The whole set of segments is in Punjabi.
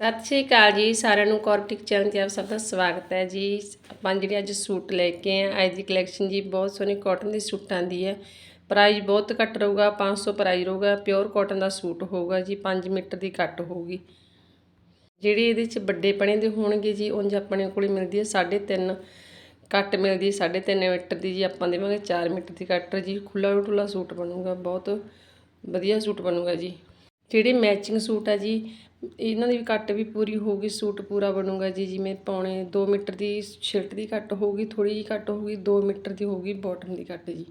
ਸਤਿ ਸ਼੍ਰੀ ਅਕਾਲ ਜੀ, ਸਾਰਿਆਂ ਨੂੰ ਕੋਰਪਟਿਕ ਚੈਨਲ ਤੇ ਆਪ ਸਭ ਦਾ ਸਵਾਗਤ ਹੈ ਜੀ। ਆਪਾਂ ਜਿਹੜੇ ਅੱਜ ਸੂਟ ਲੈ ਕੇ ਆਏ ਅੱਜ ਦੀ ਕਲੈਕਸ਼ਨ ਜੀ ਬਹੁਤ ਸੋਹਣੀ ਕਾਟਨ ਦੇ ਸੂਟਾਂ ਦੀ ਹੈ। ਪ੍ਰਾਈਸ ਬਹੁਤ ਘੱਟ ਰਹੂਗਾ 500 ਪ੍ਰਾਈਸ ਰਹੂਗਾ ਪਿਓਰ ਕਾਟਨ ਦਾ ਸੂਟ ਹੋਊਗਾ ਜੀ 5 ਮੀਟਰ ਦੀ ਕੱਟ ਹੋਊਗੀ। ਜਿਹੜੇ ਇਹਦੇ ਚ ਵੱਡੇ ਪਣੇ ਦੇ ਹੋਣਗੇ ਜੀ, ਉਂਝ ਆਪਣੇ ਕੋਲੇ ਮਿਲਦੀ ਹੈ 3.5 ਕੱਟ ਮਿਲਦੀ ਹੈ 3.5 ਮੀਟਰ ਦੀ ਜੀ, ਆਪਾਂ ਦੇਵਾਂਗੇ 4 ਮੀਟਰ ਦੀ ਕੱਟ ਜੀ। ਖੁੱਲਾ ਢੁੱਲਾ ਸੂਟ ਬਣੂਗਾ, ਬਹੁਤ ਵਧੀਆ ਸੂਟ ਬਣੂਗਾ ਜੀ। ਜਿਹੜੇ ਮੈਚਿੰਗ ਸੂਟ ਆ ਜੀ, ਇਹਨਾਂ ਦੀ ਵੀ ਕੱਟ ਵੀ ਪੂਰੀ ਹੋਊਗੀ ਸੂਟ ਪੂਰਾ ਬਣੂਗਾ ਜੀ, ਜਿਵੇਂ ਪੌਣੇ 2 ਮੀਟਰ ਦੀ ਸ਼ਰਟ ਦੀ ਕੱਟ ਹੋਊਗੀ ਥੋੜੀ ਜਿਹੀ ਕੱਟ ਹੋਊਗੀ 2 ਮੀਟਰ ਦੀ ਹੋਊਗੀ ਬਾਟਮ ਦੀ ਕੱਟ ਜੀ।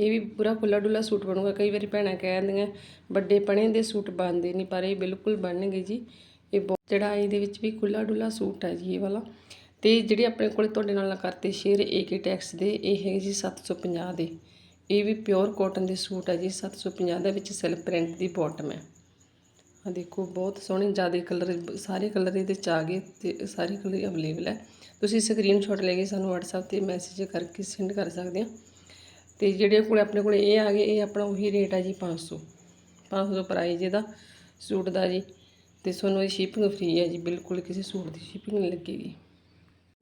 ਇਹ ਵੀ ਪੂਰਾ ਖੁੱਲਾ ਡੁੱਲਾ ਸੂਟ ਬਣੂਗਾ, ਕਈ ਵਾਰੀ ਭੈਣਾਂ ਕਹਿ ਦਿੰਦੀਆਂ, ਵੱਡੇ ਪਣੇ ਦੇ ਸੂਟ ਬਣਦੇ ਨਹੀਂ ਪਰ ਇਹ ਬਿਲਕੁਲ ਬਣਨਗੇ ਜੀ। ਇਹ ਬਹੁਤ ਚੜਾਈ ਦੇ ਵਿੱਚ ਵੀ ਖੁੱਲਾ ਡੁੱਲਾ ਸੂਟ ਹੈ ਜੀ ਇਹ ਵਾਲਾ। ਤੇ ਜਿਹੜੇ ਆਪਣੇ ਕੋਲੇ ਤੁਹਾਡੇ ਨਾਲ ਕਰਤੇ ਸ਼ੇਅਰ ਏਕੇ ਟੈਕਸ ਦੇ, ਇਹ ਹੈ ਜੀ 750 ਦੇ। ਇਹ ਵੀ ਪਿਓਰ ਕਾਟਨ ਦੇ ਸੂਟ ਹੈ ਜੀ 750 ਦੇ ਵਿੱਚ ਸਿਲਕ ਪ੍ਰਿੰਟ ਦੀ ਬਾਟਮ ਹੈ। ਆ ਦੇਖੋ, ਬਹੁਤ ਸੋਹਣੇ, ਜ਼ਿਆਦਾ ਕਲਰ ਸਾਰੇ ਕਲਰ ਇਹਦੇ ਚ ਆ ਗਏ ਤੇ ਸਾਰੇ ਕਲਰ ਅਵੇਲੇਬਲ ਹੈ। ਤੁਸੀਂ ਸਕਰੀਨਸ਼ਾਟ ਲੈ ਕੇ ਸਾਨੂੰ WhatsApp ਤੇ ਮੈਸੇਜ ਕਰਕੇ ਸੈਂਡ ਕਰ ਸਕਦੇ ਆ ਤੇ ਜਿਹੜੇ ਕੋਲ ਆਪਣੇ ਕੋਲ ਇਹ ਆ ਗਏ, ਇਹ ਆਪਣਾ ਉਹੀ ਰੇਟ ਹੈ ਜੀ 500 500 ਪ੍ਰਾਈਸ ਇਹਦਾ ਸੂਟ ਦਾ ਜੀ। ਤੇ ਤੁਹਾਨੂੰ ਇਹ ਸ਼ਿਪਿੰਗ ਫ੍ਰੀ ਹੈ ਜੀ, ਬਿਲਕੁਲ ਕਿਸੇ ਸੂਟ ਦੀ ਸ਼ਿਪਿੰਗ ਨਹੀਂ ਲੱਗੇਗੀ।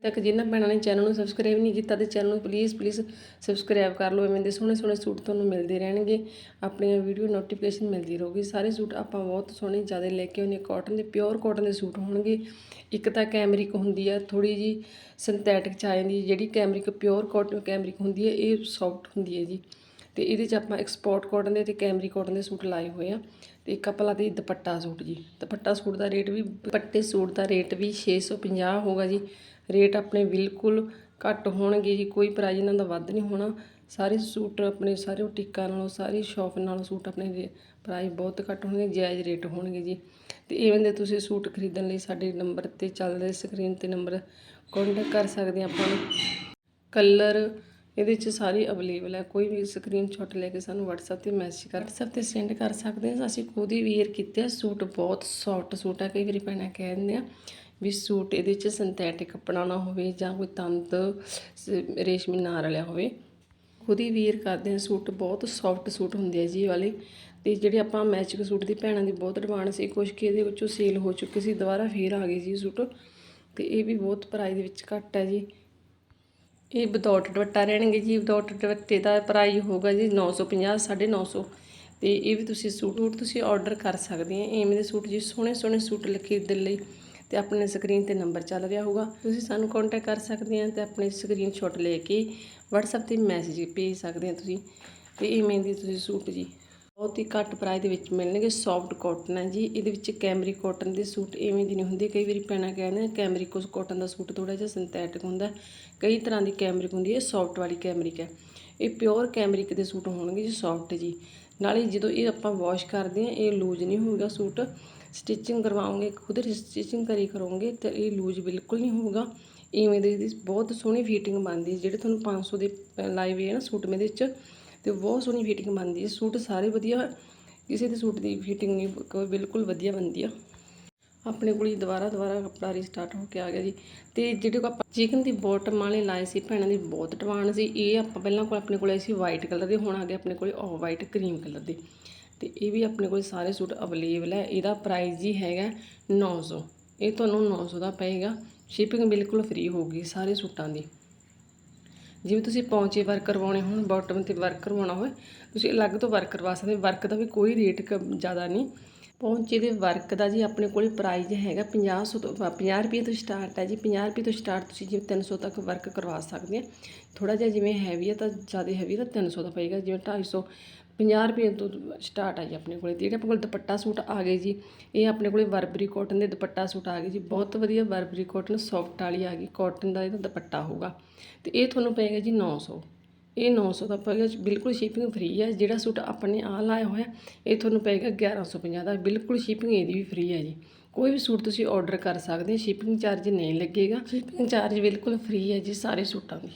ਤੱਕ ਜਿਨ੍ਹਾਂ ਭੈਣਾਂ ਨੇ ਚੈਨਲ ਨੂੰ ਸਬਸਕ੍ਰਾਈਬ ਨਹੀਂ ਕੀਤਾ ਤੇ ਚੈਨਲ ਨੂੰ ਪਲੀਜ਼ ਪਲੀਜ਼ ਸਬਸਕ੍ਰਾਈਬ ਕਰ ਲਓ। ਐਵੇਂ ਦੇ ਸੋਹਣੇ ਸੋਹਣੇ ਸੂਟ ਤੁਹਾਨੂੰ ਮਿਲਦੇ ਰਹਿਣਗੇ। ਆਪਣੀਆਂ ਵੀਡੀਓ ਨੋਟੀਫਿਕੇਸ਼ਨ ਮਿਲਦੀ ਰਹੂਗੀ। ਸਾਰੇ ਸੂਟ ਆਪਾਂ ਬਹੁਤ ਸੋਹਣੇ ਜ਼ਿਆਦਾ ਲੈ ਕੇ ਆਉਂਦੇ ਕਾਟਨ ਦੇ ਪਿਓਰ ਕਾਟਨ ਦੇ ਸੂਟ ਹੋਣਗੇ। ਇੱਕ ਤਾਂ ਕੈਮਰਿਕ ਹੁੰਦੀ ਆ ਥੋੜੀ ਜੀ ਸਿੰਥੈਟਿਕ ਚ ਆ ਜਾਂਦੀ ਜਿਹੜੀ ਕੈਮਰਿਕ ਪਿਓਰ ਕਾਟਨ ਕੈਮਰਿਕ ਹੁੰਦੀ ਹੈ, ਇਹ ਸੌਫਟ ਹੁੰਦੀ ਹੈ ਜੀ। ਤੇ ਇਹਦੇ ਚ ਆਪਾਂ ਐਕਸਪੋਰਟ ਕਾਟਨ ਦੇ ਤੇ ਕੈਮਰੀ ਕਾਟਨ ਦੇ ਸੂਟ ਲਾਏ ਹੋਏ ਆ। ਤੇ ਇੱਕ ਆਪਲਾ ਤੇ ਦੁਪੱਟਾ ਸੂਟ ਜੀ। ਦੁਪੱਟਾ ਸੂਟ ਦਾ ਰੇਟ ਵੀ, ਦੁਪੱਟੇ ਸੂਟ ਦਾ ਰੇਟ ਵੀ 650 ਹੋਗਾ ਜੀ। ਰੇਟ ਆਪਣੇ ਬਿਲਕੁਲ ਘੱਟ ਹੋਣਗੇ ਜੀ, ਕੋਈ ਪ੍ਰਾਈਜ਼ ਇਹਨਾਂ ਦਾ ਵੱਧ ਨਹੀਂ ਹੋਣਾ। ਸਾਰੇ ਸੂਟ ਆਪਣੇ, ਸਾਰੇ ਟਿੱਕਾ ਨਾਲੋਂ, ਸਾਰੀ ਸ਼ੌਪ ਨਾਲੋਂ ਸੂਟ ਆਪਣੇ ਪ੍ਰਾਈਜ਼ ਬਹੁਤ ਘੱਟ ਹੋਣਗੇ, ਜਾਇਜ਼ ਰੇਟ ਹੋਣਗੇ ਜੀ। ਤੇ ਇਵੇਂ ਦੇ ਤੁਸੀਂ ਸੂਟ ਖਰੀਦਣ ਲਈ ਸਾਡੇ ਨੰਬਰ ਤੇ ਚੱਲਦੇ ਸਕਰੀਨ ਤੇ ਨੰਬਰ ਕੰਟੈਕਟ ਕਰ ਸਕਦੇ ਆਪਾਂ ਕਲਰ ਇਹਦੇ ਚ ਸਾਰੇ ਅਵੇਲੇਬਲ ਹੈ। ਕੋਈ ਵੀ ਸਕਰੀਨਸ਼ਾਟ ਲੈ ਕੇ ਸਾਨੂੰ WhatsApp ਤੇ ਮੈਸੇਜ ਕਰ, WhatsApp ਤੇ ਸੈਂਡ ਕਰ ਸਕਦੇ ਹਾਂ। ਅਸੀਂ ਖੁਦ ਹੀ ਵੇਅਰ ਕੀਤੇ ਆ। ਸੂਟ ਬਹੁਤ ਸੌਫਟ ਸੂਟ ਹੈ, ਕਈ ਵਾਰੀ ਭੈਣਾਂ ਕਹਿ ਦਿੰਦੇ ਆ ਵੀ ਸੂਟ ਇਹਦੇ ਚ ਸਿੰਥੈਟਿਕ ਕੱਪੜਾ ਨਾ ਹੋਵੇ ਜਾਂ ਕੋਈ ਤੰਤ ਸ- ਰੇਸ਼ਮੀ ਨਾਰ ਵਾਲਿਆ ਹੋਵੇ। ਖੁਦ ਹੀ ਵੇਅਰ ਕਰਦੇ ਆ ਸੂਟ, ਬਹੁਤ ਸੌਫਟ ਸੂਟ ਹੁੰਦੇ ਆ ਜੀ ਇਹ ਵਾਲੇ। ਤੇ ਜਿਹੜੇ ਆਪਾਂ ਮੈਚਿੰਗ ਸੂਟ ਦੀ ਭੈਣਾਂ ਦੀ ਬਹੁਤ ਡਿਮਾਂਡ ਸੀ, ਕੁਛ ਕਿ ਇਹਦੇ ਵਿੱਚੋਂ ਸੇਲ ਹੋ ਚੁੱਕੇ ਸੀ, ਦੁਬਾਰਾ ਫੇਰ ਆ ਗਏ ਜੀ ਸੂਟ। ਤੇ ਇਹ ਵੀ ਬਹੁਤ ਪ੍ਰਾਈਸ ਦੇ ਵਿੱਚ ਘੱਟ ਹੈ ਜੀ। ਇਹ ਵਿਦਆਊਟ ਦੁਪੱਟਾ ਰਹਿਣਗੇ ਜੀ ਵਿਦਆਊਟ ਦੁਪੱਟੇ ਦਾ ਪ੍ਰਾਈਸ ਹੋਗਾ ਜੀ 950 950 ਤੇ ਇਹ ਵੀ ਤੁਸੀਂ ਸੂਟ ਤੁਸੀਂ ਆਰਡਰ ਕਰ ਸਕਦੇ ਆ। ਐਵੇਂ ਦੇ ਸੂਟ ਜੀ ਸੋਹਣੇ ਸੋਹਣੇ ਸੂਟ ਲਖੀਰ ਦੇ ਲਈ। ਤੇ ਆਪਣੇ ਸਕਰੀਨ ਤੇ ਨੰਬਰ ਚੱਲ ਰਿਹਾ ਹੋਊਗਾ। ਤੁਸੀਂ ਸਾਨੂੰ ਕੰਟੈਕਟ ਕਰ ਸਕਦੇ ਆ ਤੇ ਆਪਣੇ ਸਕਰੀਨਸ਼ਾਟ ਲੈ ਕੇ WhatsApp ਤੇ ਮੈਸੇਜ ਭੇਜ ਸਕਦੇ ਆ ਤੁਸੀਂ। ਤੇ ਇਵੇਂ ਦੀ ਤੁਸੀਂ ਸੂਟ ਜੀ, ਬਹੁਤ ਹੀ ਘੱਟ ਪ੍ਰਾਈਸ ਦੇ ਵਿੱਚ ਮਿਲਣਗੇ ਸੌਫਟ ਕਾਟਨ ਹੈ ਜੀ। ਇਹਦੇ ਵਿੱਚ ਕੈਮਰੀ ਕਾਟਨ ਦੇ ਸੂਟ ਐਵੇਂ ਦੀ ਨਹੀਂ ਹੁੰਦੇ। ਕਈ ਵਾਰੀ ਪੈਣਾ ਕਹਿੰਦੇ ਨੇ ਕੈਮਰਿਕ ਕਾਟਨ ਦਾ ਸੂਟ ਥੋੜਾ ਜਿਹਾ ਸਿੰਥੈਟਿਕ ਹੁੰਦਾ। ਕਈ ਤਰ੍ਹਾਂ ਦੀ ਕੈਮਰਿਕ ਹੁੰਦੀ ਹੈ ਸੌਫਟ ਵਾਲੀ ਕੈਮਰਿਕ ਹੈ ਇਹ ਪਿਓਰ ਕੈਮਰਿਕ ਦੇ ਸੂਟ ਹੋਣਗੇ ਜੀ ਸੌਫਟ ਜੀ। ਨਾਲੇ ਜਦੋਂ ਇਹ ਆਪਾਂ ਵਾਸ਼ ਕਰਦੇ ਆ ਇਹ ਲੂਜ਼ ਨਹੀਂ ਹੋਊਗਾ ਸੂਟ। ਸਟਿਚਿੰਗ ਕਰਵਾਉਂਗੇ ਖੁਦ ਸਟਿਚਿੰਗ ਕਰੀ ਕਰੋਗੇ ਤੇ ਇਹ ਲੂਜ਼ ਬਿਲਕੁਲ ਨਹੀਂ ਹੋਊਗਾ। ਇਵੇਂ ਦੇ ਇਹਦੀ ਬਹੁਤ ਸੋਹਣੀ ਫਿਟਿੰਗ ਬਣਦੀ ਜਿਹੜੇ ਤੁਹਾਨੂੰ 500 ਦੇ ਲਾਏ ਹੋਏ ਆ ਨਾ ਸੂਟ ਮੇਰੇ ਵਿੱਚ, ਤੇ ਬਹੁਤ ਸੋਹਣੀ ਫਿਟਿੰਗ ਬਣਦੀ ਹੈ। ਸੂਟ ਸਾਰੇ ਵਧੀਆ, ਕਿਸੇ ਦੇ ਸੂਟ ਦੀ ਫਿਟਿੰਗ ਨਹੀਂ, ਬਿਲਕੁਲ ਵਧੀਆ ਬਣਦੀ ਆ। ਆਪਣੇ ਕੋਲ ਹੀ ਦੁਬਾਰਾ ਦੁਬਾਰਾ ਕੱਪੜਾ ਰੀਸਟਾਰਟ ਹੋ ਕੇ ਆ ਗਿਆ ਜੀ। ਤੇ ਜਿਹੜੇ ਕੋ ਆਪਾਂ ਚਿਕਨ ਦੀ ਬੋਟਮ ਵਾਲੇ ਲਾਏ ਸੀ, ਭੈਣਾਂ ਦੀ ਬਹੁਤ ਡਿਮਾਂਡ ਸੀ। ਇਹ ਆਪਾਂ ਪਹਿਲਾਂ ਕੋਲ ਆਪਣੇ ਕੋਲ ਆਏ ਸੀ ਵਾਈਟ ਕਲਰ ਦੇ, ਹੁਣ ਆ ਗਏ ਆਪਣੇ ਕੋਲ ਆਫ ਵਾਈਟ ਕਰੀਮ ਕਲਰ ਦੇ। ਤੇ ਇਹ ਵੀ ਆਪਣੇ ਕੋਲ ਸਾਰੇ ਸੂਟ ਅਵੇਲੇਬਲ ਹੈ। ਇਹਦਾ ਪ੍ਰਾਈਸ ਜੀ ਹੈਗਾ 900 ਇਹ ਤੁਹਾਨੂੰ 900 ਦਾ ਪਏਗਾ। ਸ਼ਿਪਿੰਗ ਬਿਲਕੁਲ ਫ੍ਰੀ ਹੋਊਗੀ ਸਾਰੇ ਸੂਟਾਂ ਦੀ। ਜਿਵੇਂ ਤੁਸੀਂ ਪੌਂਚੇ ਵਰਕ ਕਰਵਾਉਣੇ ਹੋਣ ਬਾਟਮ ਤੇ ਵਰਕ ਕਰਵਾਉਣਾ ਹੋਵੇ ਤੁਸੀਂ ਅਲੱਗ ਤੋਂ ਵਰਕ ਕਰਵਾ ਸਕਦੇ ਵਰਕ ਦਾ ਵੀ ਕੋਈ ਰੇਟ ਜ਼ਿਆਦਾ ਨਹੀਂ। ਪੌਂਚੇ ਦੇ ਵਰਕ ਦਾ ਜੀ ਆਪਣੇ ਕੋਲੇ ਪ੍ਰਾਈਜ਼ ਹੈਗਾ 50 ਤੋਂ 50 ਰੁਪਏ ਤੋਂ ਸਟਾਰਟ ਹੈ ਜੀ 50 ਰੁਪਏ ਤੋਂ ਸਟਾਰਟ ਤੁਸੀਂ ਜਿਵੇਂ 300 ਤੱਕ ਵਰਕ ਕਰਵਾ ਸਕਦੇ ਆ। ਥੋੜਾ ਜਿਹਾ ਜਿਵੇਂ ਹੈਵੀ ਹੈ ਤਾਂ ਜ਼ਿਆਦਾ ਹੈਵੀ ਤਾਂ 300 ਦਾ ਪਏਗਾ, ਜਿਵੇਂ 250 50 ਰੁਪਏ ਤੋਂ ਸਟਾਰਟ ਆ ਜੀ ਆਪਣੇ ਕੋਲੇ ਤੇ। ਜਿਹੜੇ ਆਪਣੇ ਕੋਲ ਦੁਪੱਟਾ ਸੂਟ ਆ ਗਏ ਜੀ, ਇਹ ਆਪਣੇ ਕੋਲੇ ਵਰਬਰੀ ਕਾਟਨ ਦੇ ਦੁਪੱਟਾ ਸੂਟ ਆ ਗਏ ਜੀ। ਬਹੁਤ ਵਧੀਆ ਵਰਬਰੀ ਕਾਟਨ ਸੌਫਟ ਵਾਲੀ ਆ ਗਈ ਕਾਟਨ ਦਾ ਇਹਦਾ ਦੁਪੱਟਾ ਹੋਊਗਾ। ਤੇ ਇਹ ਤੁਹਾਨੂੰ ਪਏਗਾ ਜੀ 900 ਇਹ 900 ਦਾ ਪਏਗਾ ਬਿਲਕੁਲ ਸ਼ਿਪਿੰਗ ਫ੍ਰੀ ਹੈ, ਜਿਹੜਾ ਸੂਟ ਆਪਣੇ ਆ ਲਾਇਆ ਹੋਇਆ, ਇਹ ਤੁਹਾਨੂੰ ਪਏਗਾ 1150 ਦਾ, ਬਿਲਕੁਲ ਸ਼ਿਪਿੰਗ ਇਹਦੀ ਵੀ ਫ੍ਰੀ ਹੈ ਜੀ। ਕੋਈ ਵੀ ਸੂਟ ਤੁਸੀਂ ਆਰਡਰ ਕਰ ਸਕਦੇ ਹੋ ਸ਼ਿਪਿੰਗ ਚਾਰਜ ਨਹੀਂ ਲੱਗੇਗਾ ਸ਼ਿਪਿੰਗ ਚਾਰਜ ਬਿਲਕੁਲ ਫ੍ਰੀ ਹੈ ਜੀ ਸਾਰੇ ਸੂਟਾਂ ਦੀ।